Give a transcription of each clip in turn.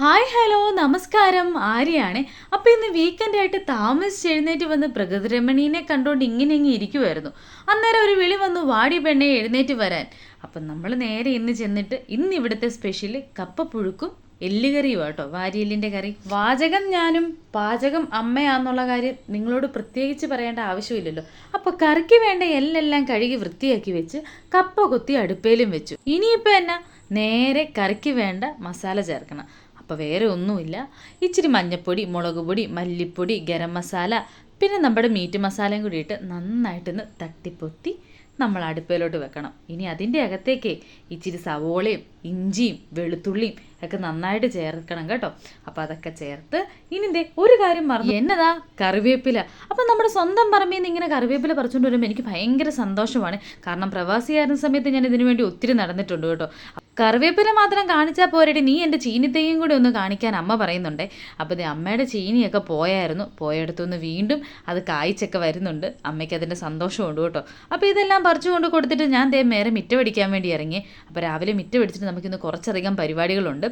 Hi hello നമസ്കാരം. ആര്യാണ് അപ്പോൾ ഇന്ന് വീക്കെൻഡ് ആയിട്ട് താമസിച്ച് എഴുന്നേറ്റ് വന്ന് പ്രകൃതിരമണീനെ കണ്ടുകൊണ്ട് ഇങ്ങനെ ഇങ്ങനെ ഇരിക്കുമായിരുന്നു അന്നേരം ഒരു വിളി വന്നു വാടി പെണ്ണെ എഴുന്നേറ്റ് വരാൻ. അപ്പം നമ്മൾ നേരെ ഇന്ന് ചെന്നിട്ട് ഇന്ന് ഇവിടുത്തെ സ്പെഷ്യൽ കപ്പപ്പുഴുക്കും എല്ലുകറിയും കേട്ടോ വാരിയെല്ലിന്റെ കറി. വാചകം ഞാനും പാചകം അമ്മയാന്നുള്ള കാര്യം നിങ്ങളോട് പ്രത്യേകിച്ച് പറയേണ്ട ആവശ്യമില്ലല്ലോ. അപ്പോൾ കറിക്ക് വേണ്ട എല്ലെല്ലാം കഴുകി വൃത്തിയാക്കി വെച്ച് കപ്പ കൊത്തി അടുപ്പേലും വെച്ചു. ഇനിയിപ്പോൾ എന്നാ? നേരെ കറിക്ക് വേണ്ട മസാല ചേർക്കണം. അപ്പോൾ വേറെ ഒന്നുമില്ല. ഇച്ചിരി മഞ്ഞൾപ്പൊടി മുളക് പൊടി മല്ലിപ്പൊടി ഗരം മസാല പിന്നെ നമ്മുടെ മീറ്റ് മസാലയും കൂടിയിട്ട് നന്നായിട്ടൊന്ന് തട്ടിപ്പൊത്തി നമ്മൾ അടുപ്പയിലോട്ട് വെക്കണം. ഇനി അതിന്റെ അകത്തേക്ക് ഇച്ചിരി സവോളയും ഇഞ്ചിയും വെളുത്തുള്ളിയും ഒക്കെ നന്നായിട്ട് ചേർക്കണം കേട്ടോ. അപ്പോൾ അതൊക്കെ ചേർത്ത് ഇനി ദേ ഒരു കാര്യം മറന്നു. എന്നതാ? കറിവേപ്പില. അപ്പം നമ്മുടെ സ്വന്തം പറമ്പിൽ നിന്ന് ഇങ്ങനെ കറിവേപ്പില പറിച്ചുകൊണ്ട് വരുമ്പോൾ എനിക്ക് ഭയങ്കര സന്തോഷമാണ്. കാരണം പ്രവാസിയായിരുന്ന സമയത്ത് ഞാൻ ഇതിനു വേണ്ടി ഒത്തിരി നടന്നിട്ടുണ്ട് കേട്ടോ. കറിവേപ്പില മാത്രം കാണിച്ചാൽ പോരടി. നീ എന്റെ ചീനിത്തേയും കൂടി ഒന്ന് കാണിക്കാൻ അമ്മ പറയുന്നുണ്ടേ. അപ്പോൾ അമ്മയുടെ ചീനിയൊക്കെ പോയായിരുന്നു. പോയടുത്തുനിന്ന് വീണ്ടും അത് കായ്ച്ചൊക്കെ വരുന്നുണ്ട്. അമ്മയ്ക്ക് അതിന്റെ സന്തോഷമുണ്ട് കേട്ടോ. അപ്പോൾ ഇതെല്ലാം പറിച്ചു കൊണ്ട് കൊടുത്തിട്ട് ഞാൻ ദേ നേരെ മിറ്റ പിടിക്കാൻ വേണ്ടി ഇറങ്ങി. അപ്പോൾ രാവിലെ മിറ്റ പിടിച്ചിട്ട് നമുക്കിന്ന് കുറച്ചധികം പരിപാടികളുണ്ട്.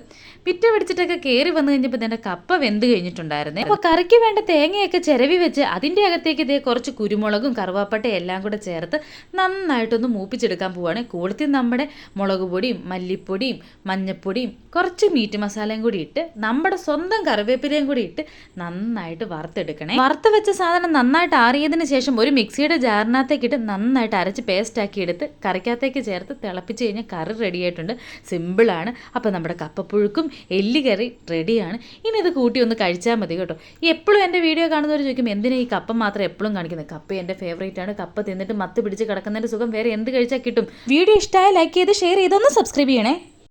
മിറ്റ പിടിച്ചിട്ടൊക്കെ കയറി വന്നു കഴിഞ്ഞപ്പോൾ ഇതിന്റെ കപ്പ വെന്ത് കഴിഞ്ഞിട്ടുണ്ടായിരുന്നേ. അപ്പോൾ കറിക്ക് വേണ്ട തേങ്ങയൊക്കെ ചിരവി വെച്ച് അതിന്റെ അകത്തേക്ക് ഇതേ കുറച്ച് കുരുമുളകും കറുവാപ്പട്ടയും എല്ലാം കൂടെ ചേർത്ത് നന്നായിട്ടൊന്ന് മൂപ്പിച്ചെടുക്കാൻ പോവുകയാണ് കൂടുതൽ നമ്മുടെ മുളക് പൊടിയും മല്ലിപ്പൊടിയും മഞ്ഞപ്പൊടിയും കുറച്ച് മീറ്റ് മസാലയും കൂടി ഇട്ട് നമ്മുടെ സ്വന്തം കറിവേപ്പിലയും കൂടി ഇട്ട് നന്നായിട്ട് വറുത്തെടുക്കണേ. വറുത്ത് വെച്ച സാധനം നന്നായിട്ട് ആറിയതിന് ശേഷം ഒരു മിക്സിയുടെ ജാറിനകത്തേക്കിട്ട് നന്നായിട്ട് അരച്ച് പേസ്റ്റാക്കി എടുത്ത് കറിക്കകത്തേക്ക് ചേർത്ത് തിളപ്പിച്ച് കഴിഞ്ഞാൽ കറി റെഡിയായിട്ടുണ്ട് സിമ്പിളാണ് അപ്പോൾ നമ്മുടെ കപ്പപ്പുഴുക്കും എല്ലുകറി റെഡിയാണ് ഇനി ഇത് കൂട്ടി ഒന്ന് കഴിച്ചാൽ മതി കേട്ടോ. എപ്പോഴും എന്റെ വീഡിയോ കാണുന്നവർ ചോദിക്കും എന്തിനാ ഈ കപ്പ മാത്രം എപ്പോഴും കാണിക്കുന്നത്? കപ്പ എന്റെ ഫേവറേറ്റ് ആണ്. കപ്പ തിന്നിട്ട് മത്ത് പിടിച്ച് കിടക്കുന്നതിന്റെ സുഖം വേറെ എന്ത് കഴിച്ചാൽ കിട്ടും? വീഡിയോ ഇഷ്ടമായ ലൈക്ക് ചെയ്ത് ഷെയർ ചെയ്തൊന്ന് സബ്സ്ക്രൈബ് ചെയ്യണേ.